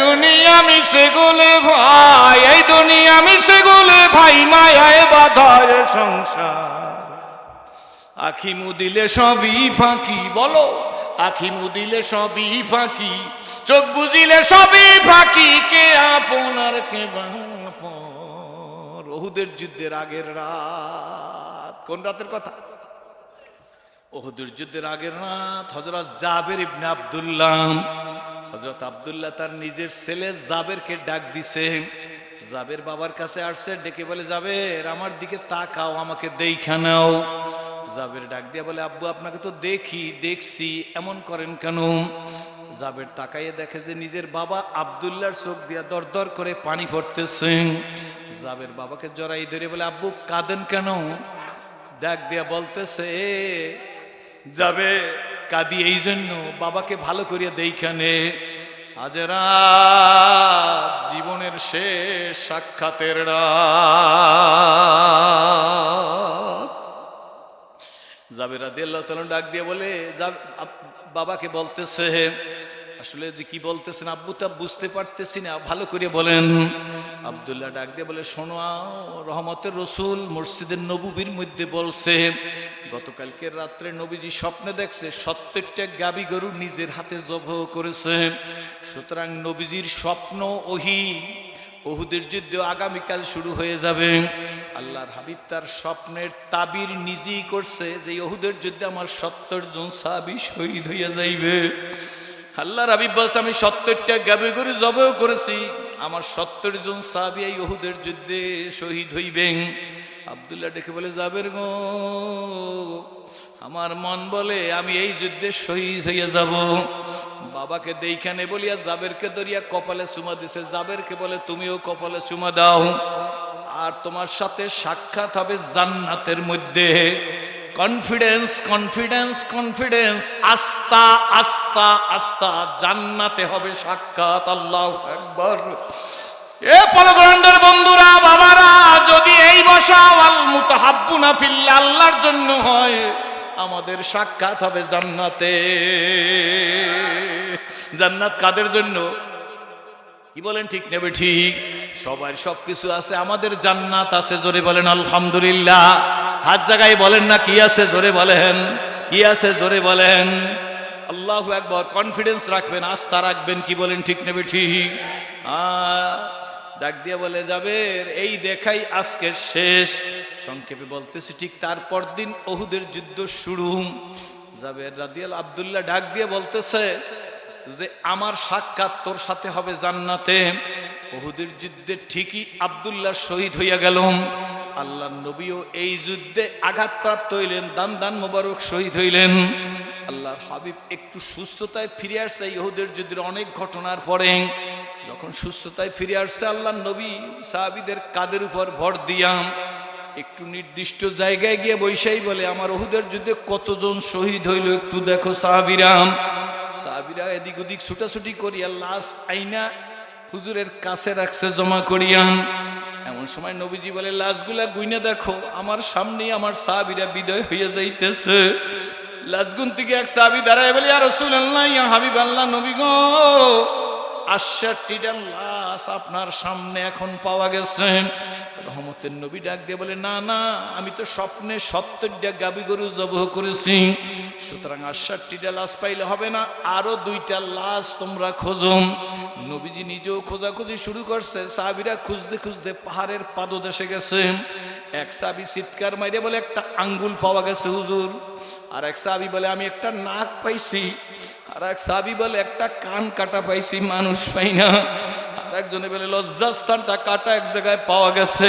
দুনিয়া মিশে গুলে ভাই, এই দুনিয়া মিশে গুলে ভাই, মায়ায় বাধায় সংসার। আখি মুদিলে সবই ফাঁকি, বলো, আখি মুদিলে সবই ফাঁকি, চোখ বুঝিলে সবই ফাঁকি, কে আপনার কে ওহুদের যুদ্ধের আগের রাত, কোন রাতের কথা? ওহুদের যুদ্ধের আগের রাত হজরত জাবের ইবনে আব্দুল্লাহ হজরত আবদুল্লাহ তার নিজের ছেলে জাবেরকে ডাক দিছে। জাবের বাবার কাছে আসছে ডেকে বলে জাবের আমার দিকে তাকাও আমাকে দেখা নাও। জাবের ডাক দিয়া বলে আব্বু আপনাকে তো দেখি দেখছি এমন করেন কেন? জাবের তাকাইয়ে দেখে যে নিজের বাবা আব্দুল্লাহর চোখ দিয়া দর দর করে পানি পড়তেছে। জাবের বাবাকে জড়াই ধরে বলে আব্বু কাঁদেন কেন? ডাক দিয়া বলতেছে "এ, যাবে কাঁদি এই জন্য বাবাকে ভালো করিয়া দেইখানে। আজ জীবনের শেষ সাক্ষাতের রাত। জাবের আল্লাহ তাআলা ডাক দিয়ে বলে বাবাকে বলতেছে আসলে যে কি বলতেছেন, আব্বু তা বুঝতে পারতেছি না। ভালো করে বলেন। আব্দুল্লাহ ডাক দিয়ে বলে, শোনো, রহমতের রসুল মসজিদের নবুবির মধ্যে বলছে গতকালকের রাত্রে নবীজি স্বপ্নে দেখছে, সত্তরটা গাবি গরু নিজের হাতে জবহ করেছে। সুতরাং নবীজির স্বপ্ন ওহি। ওহুদের যুদ্ধ আগামীকাল শুরু হয়ে যাবে। আল্লাহর হাবিব তার স্বপ্নের তাবির নিজেই করছে যে, ওহুদের যুদ্ধে আমার সত্তর জন সাহাবি শহীদ হইয়া যাইবে। আল্লাহর হাবিব বলছে, আমি সত্তরটা গাবে করে জবেও করেছি। আমার সত্তর জন সাহাবি এই ওহুদের যুদ্ধে শহীদ হইবেন। আব্দুল্লাহ ডেকে বলে যাবের গো, আমার মন বলে আমি এই যুদ্ধে শহীদ হইয়া যাব। বাবাকে দেইখানে বলিয়া জাবেরকে ধরিয়া কপালে চুমা দিছে। জাবেরকে বলে, তুমিও কপালে চুমা দাও। আর তোমার সাথে সাক্ষাৎ হবে জান্নাতের মধ্যে। কনফিডেন্স কনফিডেন্স কনফিডেন্স আস্তা আস্তা আস্তা জান্নাতে হবে সাক্ষাৎ, আল্লাহ একবার এ পলগ্রান্ডের বন্ধুরা, বাবারা, যদি এই বসা আল মুতাহাব্বুনা ফিল্লা, আল্লাহর জন্য হয়, আমাদের সাক্ষাৎ হবে জান্নাতে। জান্নাত কাদের জন্য? কি বলেন ঠিক নেবে ঠিক। সবার সব কিছু আছে, আমাদের জান্নাত আছে, জোরে বলেন আলহামদুলিল্লাহ। হাত জায়গায় বলেন না, কি আছে, জোরে বলেন, কি আছে, জোরে বলেন। আল্লাহ একবার কনফিডেন্স রাখবেন, আস্থা রাখবেন, কি বলেন, ঠিক নেবে, ঠিক। ডাক দিয়ে বলে যাবে এই দেখাই আজকের শেষ। সংক্ষেপে বলতেছি, ঠিক তারপর দিন ওহুদের যুদ্ধ শুরু। যাবে রাদিয়াল আব্দুল্লাহ ডাক দিয়ে বলতেছে যে, আমার সাক্ষাৎ তোর সাথে হবে জান্নাতে। ওহুদের যুদ্ধে ঠিকই আবদুল্লাহ শহীদ হইয়া গেল আল্লাহ নবীও এই যুদ্ধে আঘাতপ্রাপ্ত হইলেন দান দান মোবারক শহীদ হইলেন। আল্লাহর হাবিব একটু সুস্থতায় ফিরে আসছে ইহুদের যুদ্ধের অনেক ঘটনার পরে। যখন সুস্থতায় ফিরে আসছে আল্লাহ নবী সাহাবিদের কাদের উপর ভর দিয়াম একটু নির্দিষ্ট জায়গায় গিয়ে বৈশাই বলে, আমার ওহুদের যুদ্ধে কতজন শহীদ হইল একটু দেখো সাহাবিরাম সাহাবিরা এদিক ওদিক ছুটাছুটি করিয়া লাশ আইনা হুজুরের কাছে রাখছে, জমা করিয়া। এমন সময় নবীজি বলে, লাশগুলা গুইনে দেখো, আমার সামনেই আমার সাহাবিরা বিদয় হইয়া যাইতেছে। লাশগুন থেকে এক সাহাবি দাঁড়ায় বলি আর রসুল আল্লাহ ইয়া হাবিব আল্লাহ নবী গো, আটষট্টিটা লাশ আপনার সামনে এখন পাওয়া গেছে। রহমতের নবী ডাক দিয়ে বলে, না না, আমি তো স্বপ্নে সত্তরটা গাবি গরু জবহ করেছি। সুতরাং আটষট্টিটা লাশ পাইলে হবে না, আরও দুইটা লাশ তোমরা খোঁজো। নবীজি নিজেও খোঁজাখুঁজি শুরু করছে। সাহাবিরা খুঁজতে খুঁজতে পাহাড়ের পাদদেশে গেছে। এক সাবি চিৎকার মাইরে বলে, একটা আঙ্গুল পাওয়া গেছে, হুজুর। আর এক সাবি বলে, আমি একটা নাক পাইছি। আর এক সাবি বলে, একটা কান কাটা পাইছি, মানুষ পাই না। আর একজনে বলে লজ্জাস্থানটা কাটা এক জায়গায় পাওয়া গেছে।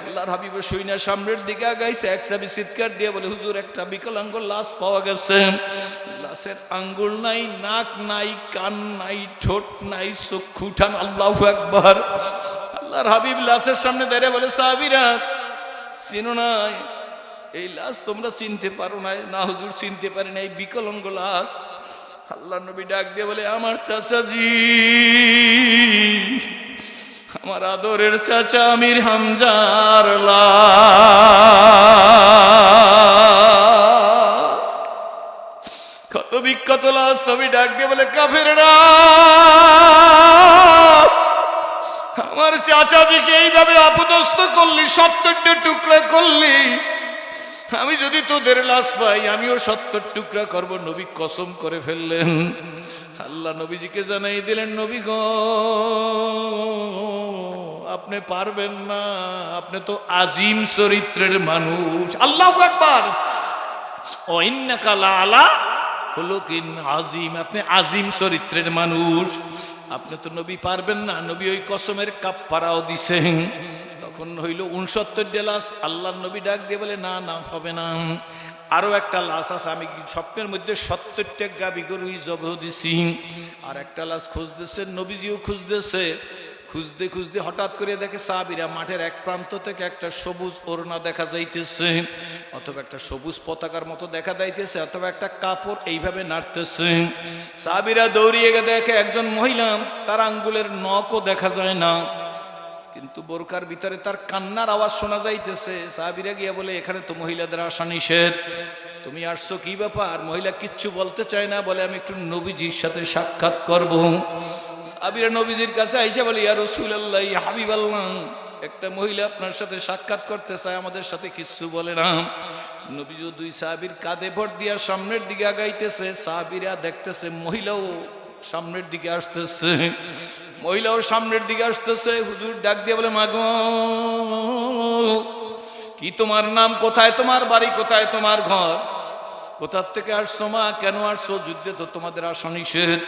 আল্লাহর হাবিবের সৈন্য সামনের দিকে আগাইছে, এক সাবি চিৎকার দিয়ে বলে, হুজুর, একটা বিকলাঙ্গ লাশ পাওয়া গেছে। লাশের আঙ্গুল নাই, নাক নাই, কান নাই, ঠোঁট নাই, চক্ষু উঠান, আল্লাহ একবার আল্লাহর হাবিব লাশের সামনে দাঁড়িয়ে বলে, সাহাবিরা, চিনো নাই, এই লাশ তোমরা চিনতে পারো না না, হুজুর, চিনতে পারে না এই বিকলঙ্গ লাশ। আল্লাহ নবী ডাক দিয়ে বলে, আমার চাচাজি, আমার আদরের চাচা আমির হামজার কত বিখ্যাত লাশ, নবী ডাক দিয়ে বলে কাফের আমার চাচাজিকে এইভাবে অপদস্থ করলি, সত্তরটা টুকরা করলি আমি যদি তোদের লাশ পাই, আমিও সত্তর টুকরা করব। নবী কসম করে ফেললেন। আল্লাহ নবীজিকে জানাই দিলেন, নবী গো, আপনি পারবেন না। আপনি তো আজিম চরিত্রের মানুষ। আল্লাহ একবার আলা আজিম। আপনি আজিম চরিত্রের মানুষ। আপনি তো নবী পারবেন না। নবী ওই কসমের কাপ পাড়াও দিছেন। তখন হইল উনসত্তর লাশ আল্লাহ নবী ডাক দিয়ে বলে, না না, হবে না। আরও একটা লাশ আছে, আমি স্বপ্নের মধ্যে সত্তরটা গাবি গরুই জব দিছি। আর একটা লাশ খুঁজতেছে, নবীজিও খুঁজতেছে। খুঁজতে খুঁজতে হঠাৎ করে দেখে সাবিরা মাঠের এক প্রান্ত থেকে একটা সবুজ ওড়না দেখা যাইতেছে, অথবা একটা সবুজ পতাকার মতো দেখা যাইতেছে, অথবা একটা কাপড় এইভাবে নাড়তেছে। সাবিরা দৌড়িয়ে দেখে একজন মহিলা, তার আঙ্গুলের নখও দেখা যায় না। কিন্তু বোরকার ভিতরে তার কান্নার আওয়াজ শোনা যাইতেছে। সাহাবিরা গিয়া বলে, এখানে তো মহিলাদের আসা নিষেধ। তুমি আসছো কি ব্যাপার? মহিলা কিচ্ছু বলতে চায় না। বলে, আমি একটু নবীজির সাথে সাক্ষাৎ করব। সাবিরা নবীজির কাছে আইসা বলে, ইয়া রসুল্লাহ হাবিব আল্লাহ একটা মহিলা আপনার সাথে সাক্ষাৎ করতে চায়, আমাদের সাথে কিচ্ছু বলে না। নবীজি দুই সাহাবির কাঁধে ভোট দিয়া সামনের দিকে আগাইতেছে। সাহাবিরা দেখতেছে মহিলাও সামনের দিকে আসতেছে। মহিলাও সামনের দিকে আসতেছে, হুজুর ডাক দিয়ে বলে মাগো কি তোমার নাম কোথায়? তোমার বাড়ি কোথায়? তোমার ঘর? কোথার থেকে আসছো, মা? কেন আসছো? যুদ্ধে তো তোমাদের আসা নিষেধ।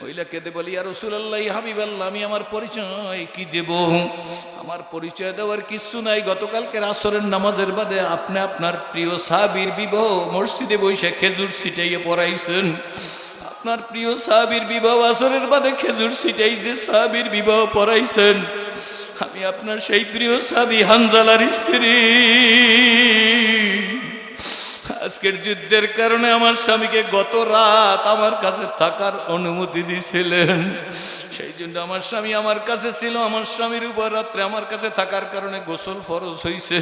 মহিলা কেঁদে বলি আর রসুল্লাহ হাবিব আল্লাহ আমি আমার পরিচয় কি দেব? আমার পরিচয় দেওয়ার কিছু নাই। গতকালকে আসরের নামাজের বাদে আপনি আপনার প্রিয় সাবির বিবাহ মসজিদে বসে খেজুর ছিটাইয়ে পড়াইছেন। আপনার প্রিয় সাহাবির বিবাহ আসরের বাদে খেজুর সিটাই যে সাহাবির বিবাহ পড়াইছেন, আমি আপনার সেই প্রিয় সাবি হানজালার স্ত্রী। আজকের যুদ্ধের কারণে আমার স্বামীকে গত রাত আমার কাছে থাকার অনুমতি দিয়েছিলেন সেই জন্য আমার স্বামী আমার কাছে ছিল, আমার স্বামীর উপর রাত্রে আমার কাছে থাকার কারণে গোসল ফরজ হইছে।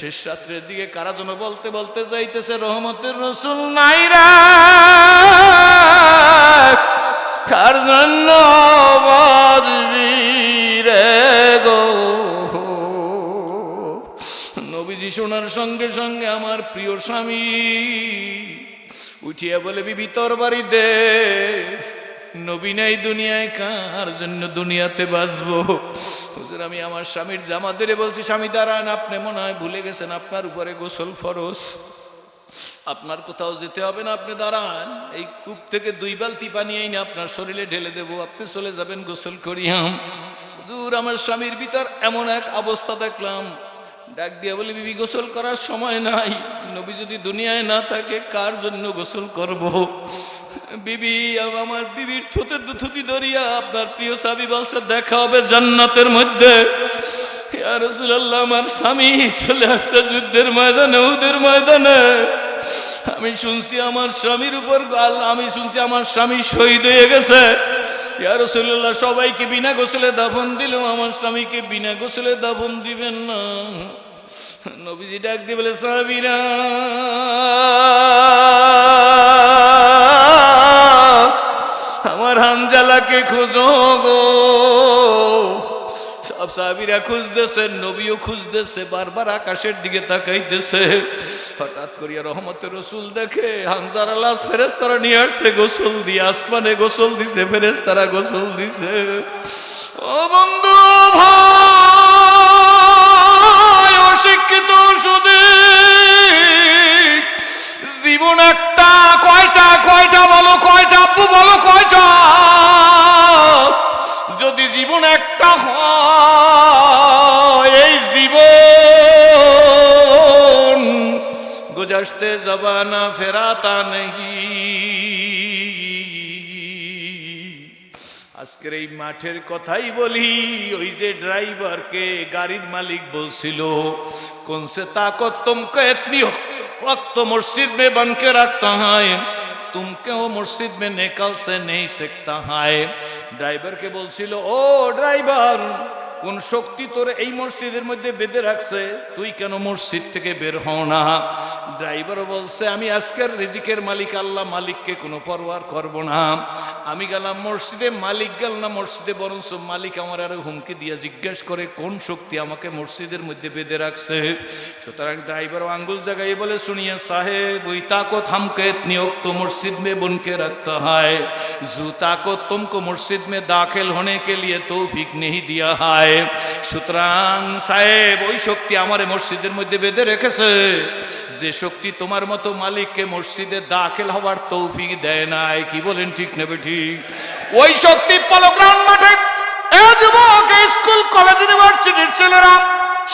শেষ রাত্রের দিকে কারা যেন বলতে বলতে যাইতেছে, রহমতের রসুল নাইরা কার জন্য বাজবি সঙ্গে সঙ্গে আমার প্রিয় স্বামী উঠিয়া বলে, বিবি, তোর বাড়ি দে নবী নাই দুনিয়ায়, কার জন্য দুনিয়াতে বাঁচবো? আমি আমার স্বামীর জামা ধরে বলছি, স্বামী, দাঁড়ান, আপনি মনে হয় ভুলে গেছেন, আপনার উপরে গোসল ফরস আপনার কোথাও যেতে হবে না, আপনি দাঁড়ান। এই কূপ থেকে দুই বালতি পানি আইনে আপনার শরীরে ঢেলে দেবো, আপনি চলে যাবেন গোসল করিয়াম। দূর আমার স্বামীর ভিতর এমন এক অবস্থা দেখলাম। ডাক দিয়া বলে, বিবি, গোসল করার সময় নাই। নবী যদি দুনিয়ায় না থাকে, কার জন্য গোসল করব? বিবি আমার বিবির থুতে দুথুতি ধরিয়া আপনার প্রিয় সাবি বলছে, দেখা হবে জান্নাতের মধ্যে। আমার স্বামী চলে আসছে যুদ্ধের ময়দানে উদের ময়দানে। আমি শুনছি আমার স্বামীর উপর আমি শুনছি আমার স্বামী শহীদ হয়ে গেছে। ইয়া রাসূলুল্লাহ, সবাইকে বিনা গোসলে দাফন দিলেও আমার স্বামীকে বিনা গোসলে দাফন দিবেন না। নবীজি ডাক দিয়ে বলে সাবিরা আমার হানজালাকে খোঁজো গো। সব সাহাবিরা খুঁজতেছে, নবীও খুঁজতেছে, বারবার আকাশের দিকে তাকাইতেছে। হঠাৎ করিয়া রহমতের রসুল দেখে, হানজার আল্লাহ ফেরেস্তারা নিয়ে আসছে, গোসল দিয়ে আসমানে গোসল দিছে ফেরেস্তারা গোসল দিছে। ও বন্ধু, ভাই, অশিক্ষিত জীবন একটা, কয়টা কয়টা বলো, কয়টা, আব্বু বলো, কয়টা? এমন একটা এই জীবন। গুজাসতে জবানা ফেরাতা নেই। আজকের এই মাঠের কথাই বলি, ওই যে ড্রাইভারকে গাড়ির মালিক বলছিল, কোন সে তাকত তুমকে এতনি রক্ত মসজিদ মে বনকে রাখতা হয়? तुमके वो मस्जिद में निकल से नहीं सकता है ड्राइवर के बोल ओ ड्राइवर কোন শক্তি তোর এই মসজিদের মধ্যে বেঁধে রাখছে? তুই কেন মসজিদ থেকে বের হও না? ড্রাইভারও বলছে, আমি আজকের রিজিকের মালিক, আল্লাহ মালিককে কোনো পরোয়ার করব না। আমি গেলাম মসজিদে, মালিক গেল না মসজিদে, বরঞ্চ মালিক আমার আরও হুমকি দিয়ে জিজ্ঞেস করে, কোন শক্তি আমাকে মসজিদের মধ্যে বেঁধে রাখছে? সুতরাং ড্রাইভার আঙ্গুল জায়গায় বলে, শুনিয়ে সাহেব, ওই তাকো থামকে নিয়োগ তো মসজিদ মে বোনকে রাখতে হয়। জু তাকত তুমকো মসজিদ মে দাখিল হোনে কে লিয়ে তৌফিক নেই দিয়া হয়। है সুতরাং সাহেব, ওই শক্তি আমারে মসজিদের মধ্যে বেঁধে রেখেছে। যে শক্তি তোমার মতো মালিককে মসজিদে দাখিল হওয়ার তৌফিক দেয় নাই। কি বলেন ঠিক নেবে ঠিক ওই শক্তি পলগ্রাউন্ড মাঠে। স্কুল, কলেজ, ইউনিভার্সিটির ছেলেরা,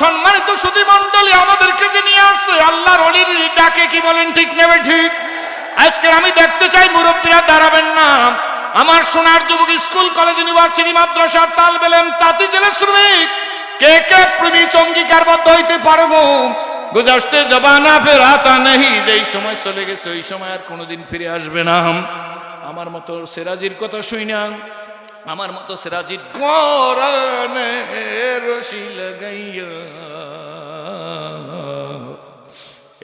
সম্মানিত সুধী মন্ডলী আমাদেরকে যে নিয়ে আসছে, আল্লাহর অলির ডাকে কি বলেন ঠিক নেবে ঠিক আজকে আমি দেখতে চাই, মুরব্বীরা দাঁড়াবেন না। আমার সোনার যুবক স্কুল, কলেজ, ইউনিভার্সিটি মাদ্রাসার তাল বেলেন তাঁতি জেলে শ্রমিক। কে কে প্রেমী অঙ্গীকারবদ্ধ হইতে পারব? গুজাসতে জবানা ফের আতা নেই যেই সময় চলে গেছে, ওই সময় আর কোনোদিন ফিরে আসবে না। আমার মতো সেরাজির কথা শুই না। আমার মতো সেরাজির কোরআনে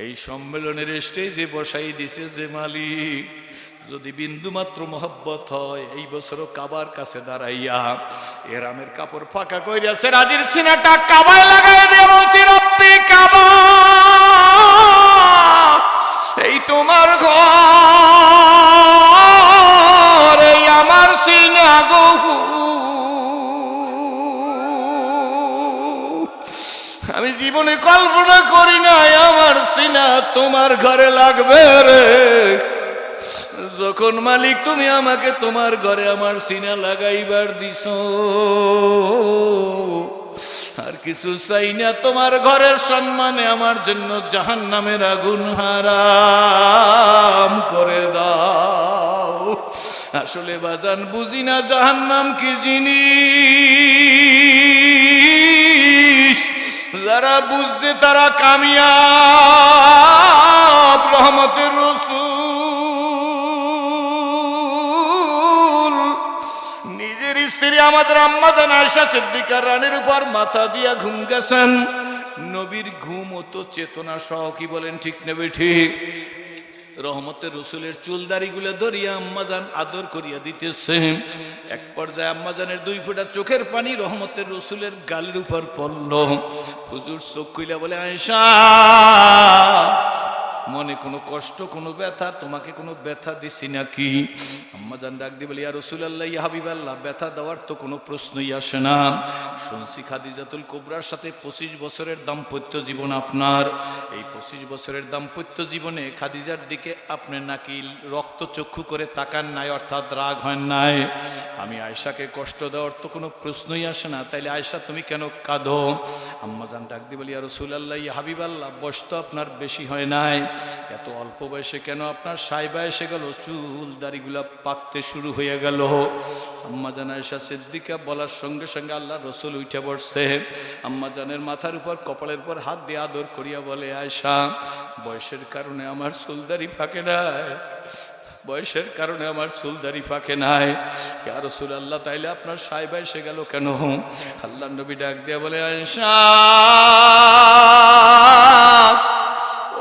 এই সম্মেলনের স্টেজে বসাই দিছে যে মালিক। যদি বিন্দু মাত্র মহব্বত হয়, এই বছরও কাবার কাছে দাঁড়াইয়া এরামের কাপড় ফাঁকা কইরা সেরাজির সিনাটা কাবায় লাগাই দিয়ে বলছি, রব্বি কাবা, এই তোমার ঘর, এই আমার সিনা গহু আমি জীবনে কল্পনা করি নাই, আমার সিনা তোমার ঘরে লাগবে রে। যখন মালিক, তুমি আমাকে তোমার ঘরে আমার সিনা লাগাইবার দিস আর কিছু চাই না, তোমার ঘরের সম্মানে আমার জন্য জাহান নামের আগুন হারাম করে দাও। আসলে বাজান, বুঝি না জাহান নাম কি জিনিস? যারা বুঝছে তারা কামিয়াব, রহমতের আমাদের আম্মা জান আয়সা সিদ্দিকার রানের উপর মাথা দিয়া ঘুম গেছেন। নবীর ঘুম তো চেতনা সহ কি বলেন ঠিক নেবে ঠিক? রহমতের রসুলের চুলদারিগুলো ধরিয়া আম্মাজান আদর করিয়া দিতেছে। এক পর্যায়ে আম্মাজানের দুই ফোঁটা চোখের পানি রহমতের রসুলের গালের উপর পড়ল। হুজুর চোখ কইলা বলে আয়সা মনে কোনো কষ্ট, কোনো ব্যথা, তোমাকে কোনো ব্যথা দিছি নাকি? আম্মাজান ডাক দিয়ে বলি আর রসুল আল্লাহ হাবিব আল্লাহ ব্যথা দেওয়ার তো কোনো প্রশ্নই আসে না। শুনছি খাদিজাতুল কোবরার সাথে পঁচিশ বছরের দাম্পত্য জীবন আপনার। এই পঁচিশ বছরের দাম্পত্য জীবনে খাদিজার দিকে আপনি নাকি রক্ত চক্ষু করে তাকান নাই, অর্থাৎ রাগ হয় নাই। আমি আয়সাকে কষ্ট দেওয়ার তো কোনো প্রশ্নই আসে না। তাইলে আয়সা তুমি কেন কাঁদো? আম্মাজান ডাক দিয়ে বলি আর রসুল আল্লাহ হাবিব আল্লাহ বয়স তো আপনার বেশি হয় নাই। এত অল্প বয়সে কেন আপনার সাইবা এসে গেল? চুল দাড়িগুলা পাকতে শুরু হয়ে গেল। আম্মা জান আয়সা সিদ্দিকা বলার সঙ্গে সঙ্গে আল্লাহ রসুল উঠে পড়ছে আম্মা জানের মাথার উপর, কপালের উপর হাত দিয়ে আদর করিয়া বলে আয়সা বয়সের কারণে আমার চুলদারি ফাঁকে নাই। বয়সের কারণে আমার চুলদারি ফাঁকে নাই। ইয়া রসুল আল্লাহ তাইলে আপনার সাইবা এসে গেল কেন? আল্লাহ নবী ডাক দিয়া বলে আয়সা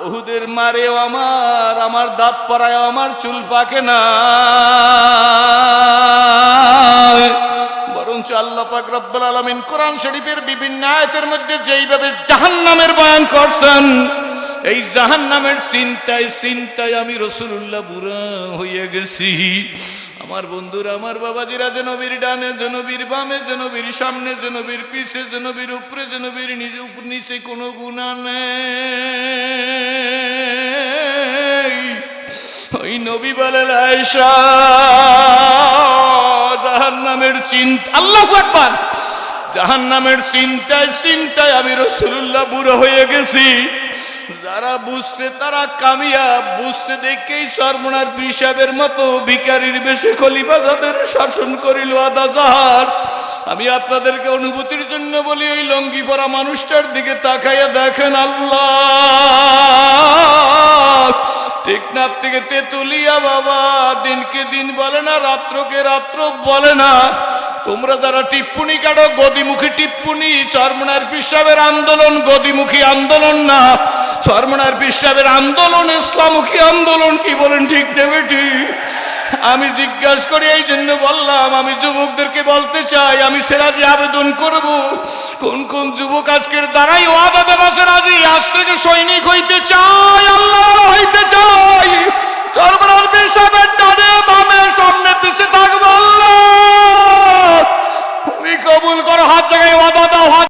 ওহুদের মারে আমার আমার দাঁত পরায় আমার চুল পাকে না। বরঞ্চ আল্লাহ পাক রব্বুল আলামিন কোরআন শরীফের বিভিন্ন আয়তের মধ্যে যেইভাবে জাহান্নামের বয়ান করছেন এই জাহান্নামের চিন্তায় চিন্তায় আমি রসুল্লাহ বুড়া হয়ে গেছি। আমার বন্ধুরা, আমার বাবাজিরা যে নবীর ডানে, যে নবীর বামে, যে নবীর সামনে, যে নবীর পিছে, যে নবীর উপরে, যে নবীর নিজে উপর নিচে কোনো গুণা নেই। ওই নবী বলে জাহান নামের চিন্তা আল্লাহ একবার জাহান নামের চিন্তায় চিন্তায় আমি রসুল্লাহ বুড়ো হয়ে গেছি। যারা বুঝছে তারা কামিয়া, বুঝছে দেখেই সর্বনার পিসাবের মতো ভিকারির বেশে খলিফা যাদের শাসন করিল আদা জাহার। আমি আপনাদেরকে অনুভূতির জন্য বলি ওই লঙ্গি পরা মানুষটার দিকে তাকাইয়া দেখেন আল্লাহ। টেকনাফ থেকে তেতুলিয়া বাবা, দিনকে দিন বলে না, রাত্রকে রাত্র বলে না। তোমরা যারা টিপ্পুনি কাটো, গদিমুখী টিপ্পুনি চরমনার পিসাবের আন্দোলন গদিমুখী আন্দোলন না। সরমনার বিশ্বের আন্দোলন, ইসলামুখী আন্দোলন কি বলেন ঠিক নেবে আমি জিজ্ঞাস করি, এই জন্য বললাম, আমি যুবকদেরকে বলতে চাই, আমি সেরাজি আবেদন করব। কোন কোন যুবক আজকের দ্বারাই ওয়াদা দেবা সেরাজি আজ থেকে সৈনিক হইতে চাই, আল্লাহ হইতে চাই। চরমনার বিশ্বের ডানে বামে সামনে পিছিয়ে থাকব, আল্লাহ। তুমি কবুল করো, হাত জায়গায় ওয়াদা দাও, হাত